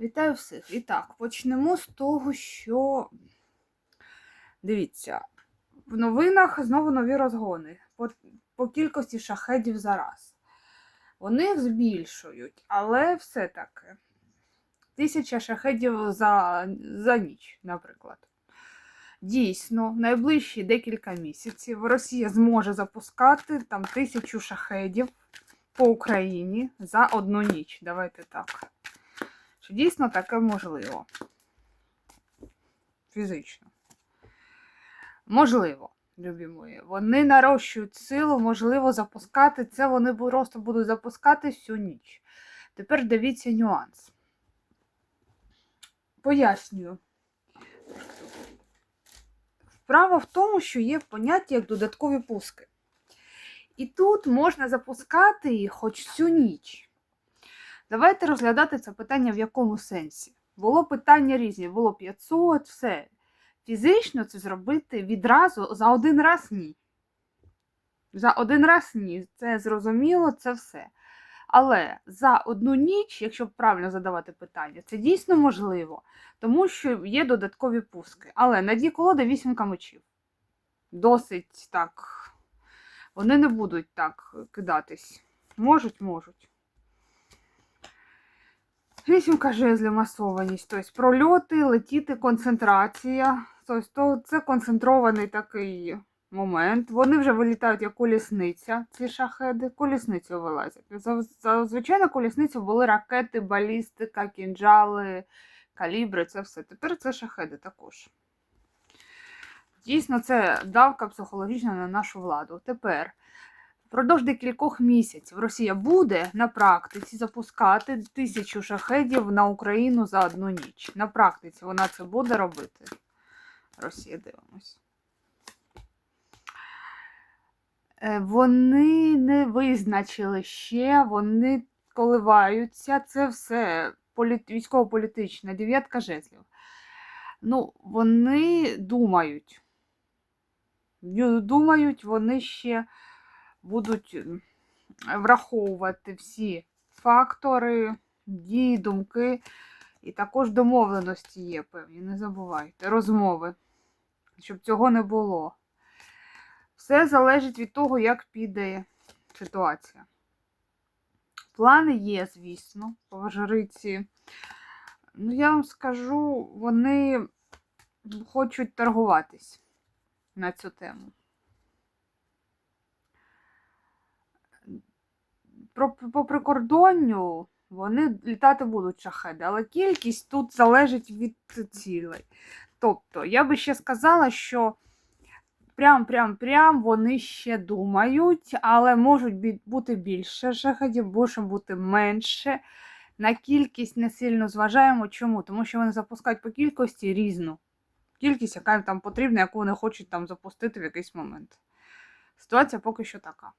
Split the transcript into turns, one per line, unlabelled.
Вітаю всіх. І так, почнемо з того, що дивіться, в новинах знову нові розгони по, по кількості шахедів за раз. Вони їх збільшують, але все-таки тисяча шахедів за, за ніч, наприклад. Дійсно, найближчі декілька місяців Росія зможе запускати там тисячу шахедів по Україні за одну ніч. Давайте так. Чи дійсно таке можливо? Фізично. Можливо, любі мої. Вони нарощують силу, можливо, запускати це вони просто будуть запускати всю ніч. Тепер дивіться нюанс. Пояснюю. Справа в тому, що є поняття як додаткові пуски. І тут можна запускати їх хоч всю ніч. Давайте розглядати це питання в якому сенсі. Було питання різні, було 500, все. Фізично це зробити відразу за один раз ні. За один раз ні. Це зрозуміло, це все. Але за одну ніч, якщо правильно задавати питання, це дійсно можливо, тому що є додаткові пуски. Але на дні колоди вісімка мечів. Досить так. Вони не будуть так кидатись. Можуть, можуть. Вісімка жезлів масованість, тобто прольоти, летіти, концентрація. Тобто це концентрований такий момент. Вони вже вилітають як колісниця, ці шахеди, колісницю вилазять. Зазвичай на колісницю були ракети, балістика, кінжали, калібри, це все. Тепер це шахеди також. Дійсно, це давка психологічна на нашу владу. Тепер. Впродовж декількох місяців Росія буде на практиці запускати тисячу шахедів на Україну за одну ніч. На практиці вона це буде робити. Росія дивимось. Е, Вони не визначили ще, вони коливаються. Це все політ... військово-політичне, дев'ятка жезлів. Ну, вони думають. Думають, вони ще будуть враховувати всі фактори, дії, думки, і також домовленості є певні, не забувайте, розмови, щоб цього не було. Все залежить від того, як піде ситуація. Плани є, звісно, по жриці. Ну, я вам скажу, вони хочуть торгуватись на цю тему. Про, по прикордонню вони літати будуть шахеди, але кількість тут залежить від цілей. Тобто, я би ще сказала, що прям-прям-прям вони ще думають, але можуть бути більше шахедів, може бути менше. На кількість не сильно зважаємо. Чому? Тому що вони запускають по кількості різну. Кількість, яка їм там потрібна, яку вони хочуть там запустити в якийсь момент. Ситуація поки що така.